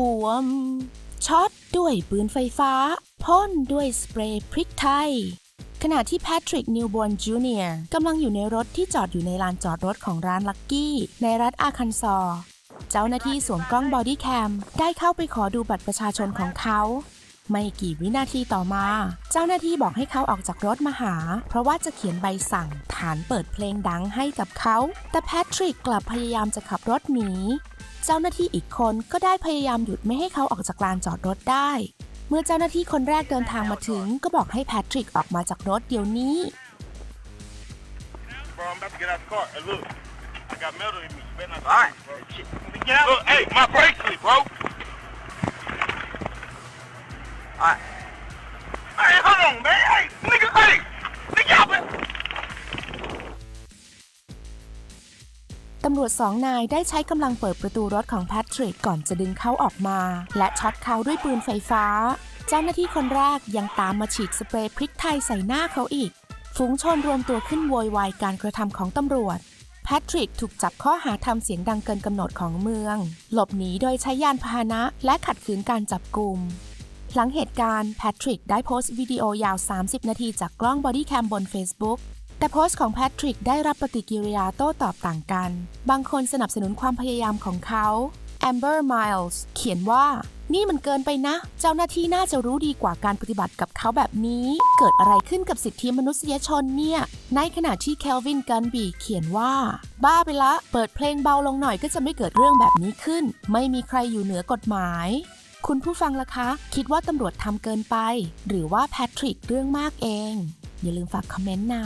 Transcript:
อวม ช็อตด้วยปืนไฟฟ้า พ่นด้วยสเปรย์พริกไทย ขณะที่แพทริกนิวบอนจูเนียร์กำลังอยู่ในรถที่จอดอยู่ในลานจอดรถของร้านลักกี้ ในรัฐอาคันซอ เจ้าหน้าที่สวมกล้องบอดี้แคมได้เข้าไปขอดูบัตรประชาชนของเขาไม่กี่วินาทีต่อมา เจ้าหน้าที่บอกให้เขาออกจากรถมาหา เพราะว่าจะเขียนใบสั่งฐานเปิดเพลงดังให้กับเขา แต่แพทริกกลับพยายามจะขับรถหนี เจ้าหน้าที่อีกคนก็ได้พยายามหยุดไม่ให้เขาออกจากลานจอดรถได้ เมื่อเจ้าหน้าที่คนแรกเดินทางมาถึง ก็บอกให้แพทริกออกมาจากรถเดี๋ยวนี้ Bro, I'm about to get out the car. Hey, look. I got metal in me. You better not All right. bro. Get out. Look, hey, my brake slip, bro. All right. Hey, hold on, man. Hey, nigga, hey. ตำรวจสองนายได้ใช้กำลังเปิดประตูรถของแพทริกก่อนจะดึงเขาออกมา และช็อตเขาด้วยปืนไฟฟ้า เจ้าหน้าที่คนแรกยังตามมาฉีดสเปรย์พริกไทยใส่หน้าเขาอีก ฝูงชนรวมตัวขึ้นโวยวายการกระทำของตำรวจแพทริกถูกจับข้อหาทำเสียงดังเกินกำหนดของเมือง หลบหนีโดยใช้ยานพาหนะและขัดขืนการจับกลุ่ม หลังเหตุการณ์แพทริกได้โพสต์วิดีโอยาว 30 นาทีจากกล้องบอดี้แคมบน Facebook แต่โพสต์ของแพทริกได้รับปฏิกิริยาโต้ตอบต่างกัน บางคนสนับสนุนความพยายามของเขา Amber Miles เขียนว่า นี่มันเกินไปนะ เจ้าหน้าที่น่าจะรู้ดีกว่าการปฏิบัติกับเขาแบบนี้ เกิดอะไรขึ้นกับสิทธิมนุษยชนเนี่ย ในขณะที่ Kelvin Gunby เขียนว่า บ้าไปละ เปิดเพลงเบาลงหน่อยก็จะไม่เกิดเรื่องแบบนี้ขึ้น ไม่มีใครอยู่เหนือกฎหมาย คุณผู้ฟังล่ะคะ คิดว่าตำรวจทำเกินไป หรือว่าแพทริกเรื่องมากเอง อย่าลืมฝากคอมเมนต์นะ